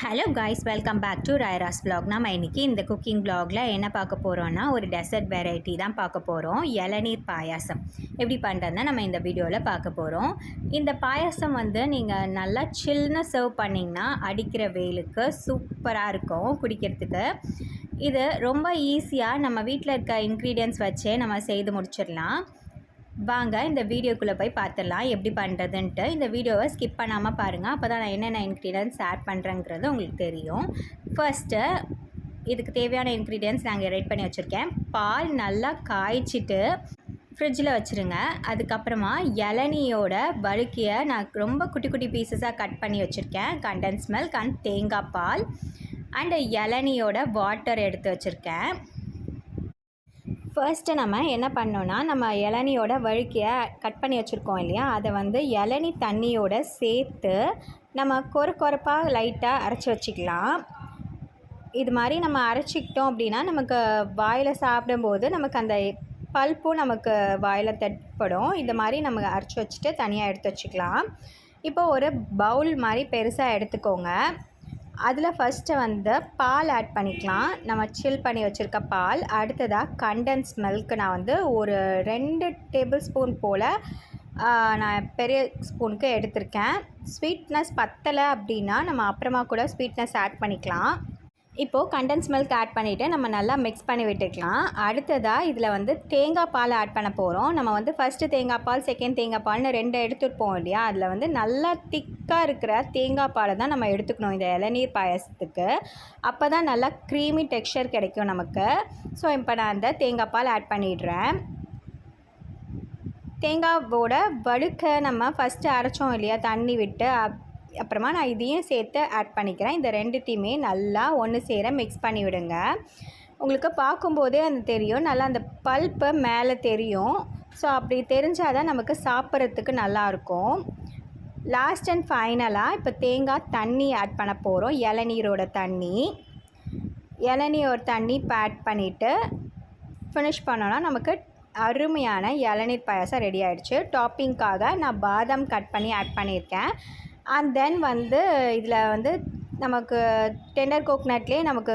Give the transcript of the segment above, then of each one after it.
Hello guys welcome back to Rayaras blog நம்ம இன்றைக்கி இந்த குக்கிங் பிளாகில் என்ன பார்க்க போகிறோன்னா ஒரு டெசர்ட் வெரைட்டி தான் பார்க்க போகிறோம் இளநீர் பாயாசம். எப்படி பண்ணுறதுனா நம்ம இந்த வீடியோவில் பார்க்க போகிறோம் இந்த பாயாசம் வந்து நீங்கள் நல்லா சில்லுன்னு சர்வ் பண்ணிங்கன்னா அடிக்கிற வெயிலுக்கு சூப்பராக இருக்கும் குடிக்கிறதுக்கு. இது ரொம்ப ஈஸியாக நம்ம வீட்டில் இருக்க இன்க்ரீடியன்ஸ் வச்சே நம்ம செய்து முடிச்சிடலாம். வாங்க இந்த வீடியோக்குள்ளே போய் பார்த்துடலாம். எப்படி பண்ணுறதுன்ட்டு இந்த வீடியோவை ஸ்கிப் பண்ணாமல் பாருங்கள் அப்போ தான் நான் என்னென்ன இன்க்ரீடியன்ஸ் ஆட் பண்ணுறேங்கிறது உங்களுக்கு தெரியும். ஃபர்ஸ்ட்டு இதுக்கு தேவையான இன்க்ரீடியன்ஸ் நாங்கள் ரெடி பண்ணி வச்சுருக்கேன். பால் நல்லா காய்ச்சிட்டு ஃப்ரிட்ஜில் வச்சுருங்க. அதுக்கப்புறமா இளநியோட வழுக்கியை நான் ரொம்ப குட்டி குட்டி பீசஸாக கட் பண்ணி வச்சுருக்கேன். கண்டன்ஸ் மில்க் அண்ட் தேங்காய் பால். அண்டு இளநியோட வாட்டர் எடுத்து வச்சுருக்கேன். ஃபர்ஸ்ட்டு நம்ம என்ன பண்ணோன்னா நம்ம இளநியோட வழுக்கியை கட் பண்ணி வச்சுருக்கோம் இல்லையா? அதை வந்து இளநி தண்ணியோட சேர்த்து நம்ம கொர கொரப்பாக லைட்டாக அரைச்சி வச்சுக்கலாம். இது மாதிரி நம்ம அரைச்சிக்கிட்டோம் அப்படின்னா நமக்கு வாயில் சாப்பிடும்போது நமக்கு அந்த பல்ப்பும் நமக்கு வாயில் தட்படும் இந்த மாதிரி நம்ம அரைச்சி வச்சுட்டு தனியாக எடுத்து வச்சுக்கலாம். இப்போ ஒரு பவுல் மாதிரி பெருசாக எடுத்துக்கோங்க. அதில் ஃபஸ்ட்டு வந்து பால் ஆட் பண்ணிக்கலாம். நம்ம சில் பண்ணி வச்சுருக்க பால். அடுத்ததாக கண்டன்ஸ் மில்க் நான் வந்து ஒரு ரெண்டு டேபிள் ஸ்பூன் போல் நான் பெரிய ஸ்பூனுக்கு எடுத்திருக்கேன். ஸ்வீட்னஸ் பத்தலை அப்படின்னா நம்ம அப்புறமா கூட ஸ்வீட்னஸ் ஆட் பண்ணிக்கலாம். இப்போது கண்டன்ஸ் மில்க் ஆட் பண்ணிவிட்டு நம்ம நல்லா மிக்ஸ் பண்ணி விட்டுக்கலாம். அடுத்ததாக இதில் வந்து தேங்காய் பால் ஆட் பண்ண போகிறோம் நம்ம வந்து ஃபஸ்ட்டு தேங்காய் பால் செகண்ட் தேங்காய் பால்னு ரெண்டு எடுத்துருப்போம் இல்லையா? அதில் வந்து நல்லா திக்காக இருக்கிற தேங்காய் பாலை தான் நம்ம எடுத்துக்கணும் இந்த இளநீர் பாயசத்துக்கு. அப்போ தான் நல்லா க்ரீமி டெக்ஸ்சர் கிடைக்கும் நமக்கு. ஸோ இப்போ நான் அந்த தேங்காய் பால் ஆட் பண்ணிடுறேன். தேங்காவோட வடுக்க நம்ம ஃபஸ்ட்டு அரைச்சோம் இல்லையா? தண்ணி விட்டு அப் அப்புறமா நான் இதையும் சேர்த்து ஆட் பண்ணிக்கிறேன். இந்த ரெண்டுத்தையுமே நல்லா ஒன்று சேர மிக்ஸ் பண்ணி விடுங்க உங்களுக்கு பார்க்கும்போதே அந்த தெரியும். நல்லா அந்த பல்ப்பு மேலே தெரியும். ஸோ அப்படி தெரிஞ்சால் தான் நமக்கு சாப்பிட்றதுக்கு நல்லாயிருக்கும். லாஸ்ட் அண்ட் ஃபைனலாக இப்போ தேங்காய் தண்ணி ஆட் பண்ண போகிறோம் இளநீரோட தண்ணி. இளநீரோட தண்ணி இப்போ ஆட் பண்ணிவிட்டு ஃபினிஷ் பண்ணோன்னா நமக்கு அருமையான இளநீர் பாயாசம் ரெடி ஆகிடுச்சு டாப்பிங்க்காக நான் பாதாம் கட் பண்ணி ஆட் பண்ணியிருக்கேன். அண்ட் தென் வந்து இதில் வந்து நமக்கு டெண்டர் கோக்னட்லேயே நமக்கு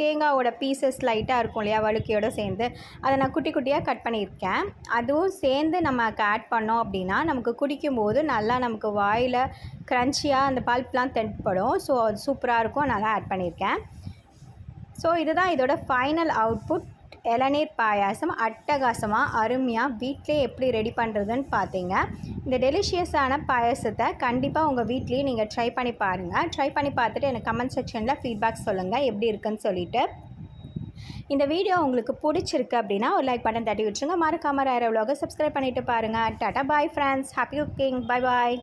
தேங்காவோட பீசஸ் லைட்டாக இருக்கும் இல்லையா வழுக்கையோடு சேர்ந்து. அதை நான் குட்டி குட்டியாக கட் பண்ணியிருக்கேன். அதுவும் சேர்ந்து நமக்கு ஆட் பண்ணோம் அப்படின்னா நமக்கு குடிக்கும்போது நல்லா நமக்கு வாயில் க்ரன்ச்சியாக அந்த பல்ப்லாம் தென்படும். ஸோ அது சூப்பராக இருக்கும். நல்லா ஆட் பண்ணியிருக்கேன். ஸோ இதுதான் இதோட ஃபைனல் அவுட்புட் இளநீர் பாயாசம் அட்டகாசமாக அருமையாக வீட்டிலே எப்படி ரெடி பண்ணுறதுன்னு பார்த்தீங்க இந்த டெலிஷியஸான பாயாசத்தை கண்டிப்பாக உங்கள் வீட்லேயே நீங்கள் ட்ரை பண்ணி பாருங்கள் ட்ரை பண்ணி பார்த்துட்டு எனக்கு கமெண்ட் செக்ஷனில் ஃபீட்பேக் சொல்லுங்கள் எப்படி இருக்குன்னு சொல்லிவிட்டு இந்த வீடியோ உங்களுக்கு பிடிச்சிருக்கு அப்படின்னா ஒரு லைக் பட்டன் தட்டி விட்டுருங்க. மறக்காமல் ராயிர விலாக சப்ஸ்கிரைப் பண்ணிவிட்டு பாருங்கள் tata bye friends happy cooking bye bye